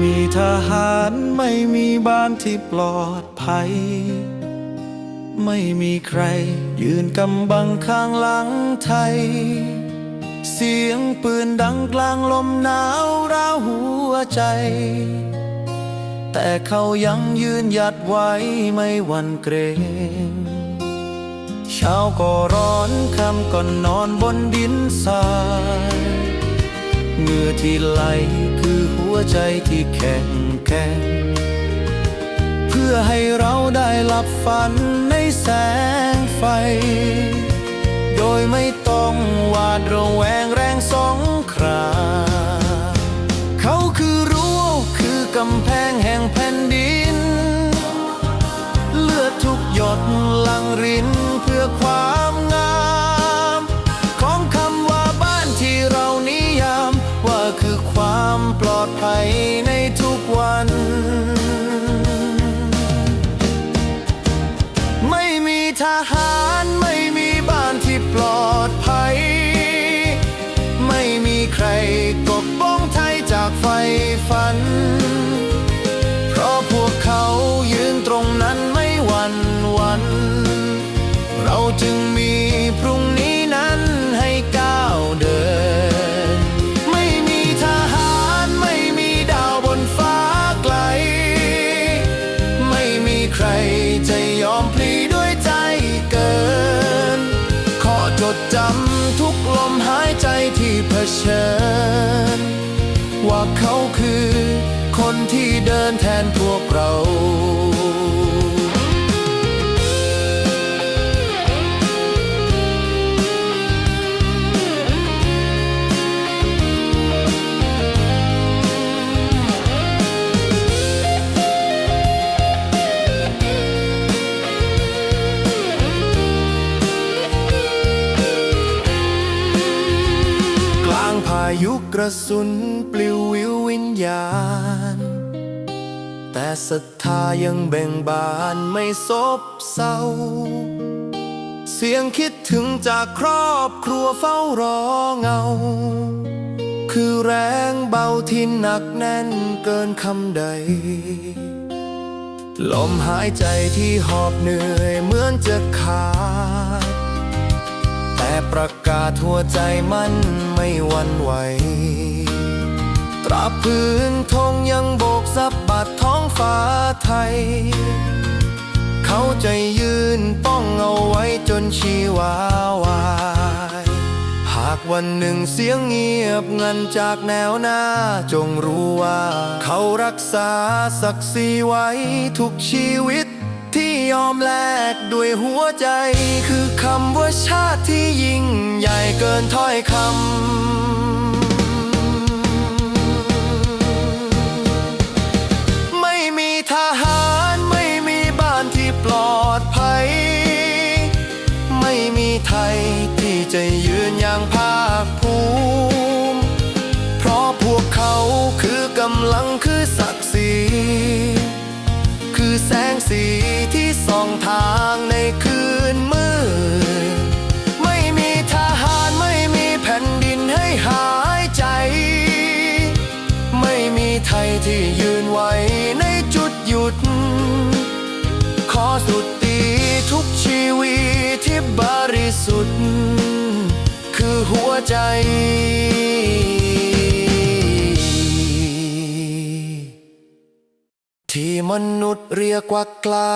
มีทหารไม่มีบ้านที่ปลอดภัย ไม่มีใครยืนกำบังข้างหลังไทย เสียงปืนดังกลางลมหนาวราวหัวใจ แต่เขายังยืนหยัดไว้ไม่หวั่นเกรงเช้าก็ร้อนค่ำก็นอนบนดินทราย งื่อที่ไหลคือหัวใจที่แข็งแกร่งเพื่อให้เราได้หลับฝันในแสงไฟ โดยไม่ต้องหวาดระแวงแรงสองคราเขาคือรั้วคือกำแพงแห่งแผ่นดิน เลือดทุกหยดลังริน ทหารไม่มีบ้านที่ปลอดภัย ไม่มีใครปกป้องไทยจากไฟฝัน เพราะพวกเขายืนตรงนั้นไม่หวั่นวัน เราจึงมี ลมหายใจที่เผชิญ ว่าเขาคือคนที่เดินแทนพวกเรา ยุกระสุนปลิววิววิญญาณ แต่ศรัทธายังเบ่งบานไม่ซบเศร้า เสียงคิดถึงจากครอบครัวเฝ้ารอเงา คือแรงเบาที่หนักแน่นเกินคำใด ลมหายใจที่หอบเหนื่อยเหมือนจะขาด ประกาศหัวใจมันไม่วันไหว ตราพื้นธงยังโบกสับบัดท้องฟ้าไทย เขาจะยืนป้องเอาไว้จนชีวาวาย หากวันหนึ่งเสียงเงียบงันจากแนวหน้า จงรู้ว่า เขารักษาศักดิ์ศรีไว้ทุกชีวิต ยอมแลกด้วยหัวใจ คือคำว่าชาติที่ยิ่งใหญ่เกินถ้อยคำ ไม่มีทหารไม่มีบ้านที่ปลอดภัย ไม่มีไทยที่จะอย่ แสงสีที่ส่องทางในคืนมืด ไม่มีทหารไม่มีแผ่นดินให้หายใจ ไม่มีไทยที่ยืนไว้ในจุดหยุด ขอสุดตีทุกชีวิตที่บริสุทธิ์ คือหัวใจ ที่มนุษย์เรียกว่ากล้า